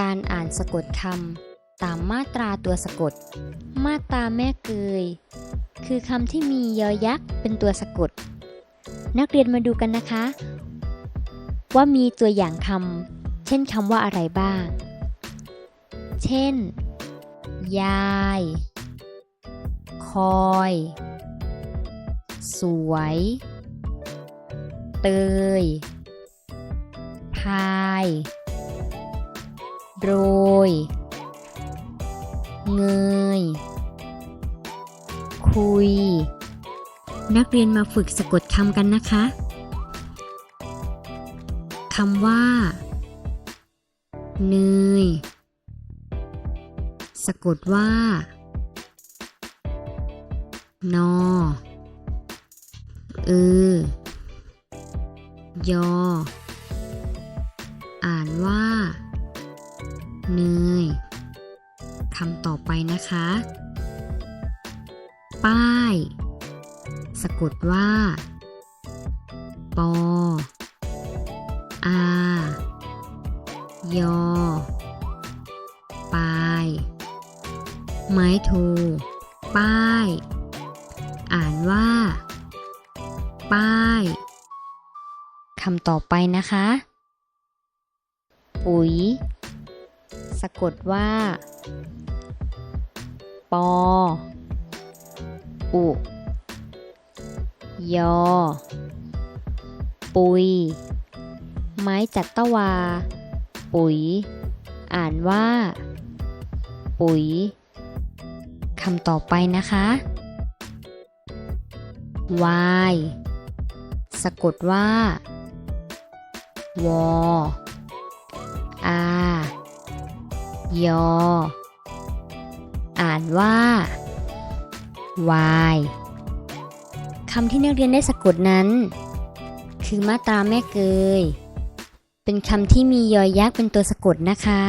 การอ่านสะกดคำตามมาตราตัวสะกด มาตราแม่เกย คือคำที่มียอยักษ์เป็นตัวสะกด นักเรียนมาดูกันนะคะ ว่ามีตัวอย่างคำเช่นคำว่าอะไรบ้าง เช่น ยาย คอย สวย เตย พาย โรย เงย คุย นักเรียนมาฝึกสะกดคำกันนะคะคำว่า เนย สะกดว่า นอ เออ ยอ อ่านว่า เนยคำต่อไปนะคะ ป้าย สะกดว่า ปอ อา ยอ ปาย ไม้โทป้าย อ่านว่า ป้ายคำต่อไปนะคะ ปุ๋ย สะกดว่า ปอ อุ ยอ ปุย ไม้จัตวา ปุ๋ย อ่านว่า ปุ๋ยคำต่อไปนะคะ วาย สะกดว่า วออา ยอ อ่านว่าวายคำที่นักเรียนได้สะกดนั้น คือมาตราแม่เกย เป็นคำที่มียอยักษ์เป็นตัวสะกดนะคะ